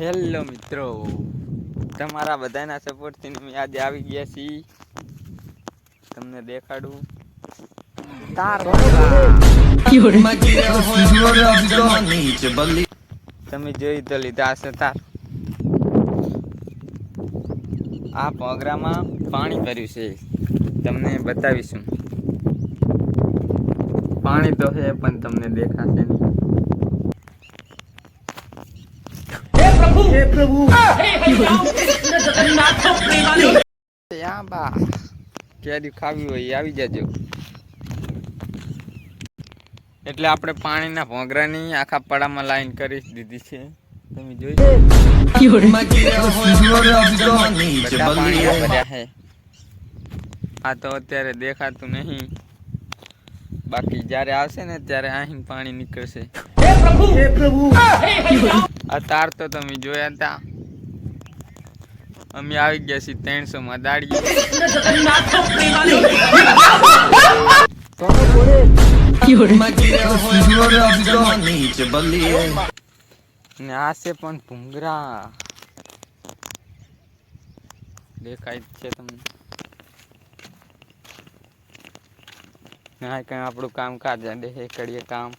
Hello મિત્રો. તમારા બધાના સપોર્ટથી અમે આજે આવી ગયા છીએ. તમને દેખાડું. તમે જોઈ તો લીધા હશે તાર. આ પોગરામાં પાણી ભર્યું છે. તમને બતાવીશું. પાણી તો છે પણ તમને દેખાશે નહીં. ત્યાં બા. કેરી ખાવી હોય આવી જજો. એટલે આપણે પાણીના ભોંગરાની આખા પડામાં લાઈન કરી દીધી છે. તમે જોઈ આ તો અત્યારે દેખાતું નહીં. બાકી જ્યારે આવશે ને ત્યારે અહીં પાણી નીકળશે. આ તાર તો તમે જોયા હતા અમે આવી ગયા છીએ ત્રણસો માં દાડી ને આ છે પણ ભૂંગરા. દેખાય છે તમને. ના કઈ આપણું કામ કાજ દે કરીએ કામ.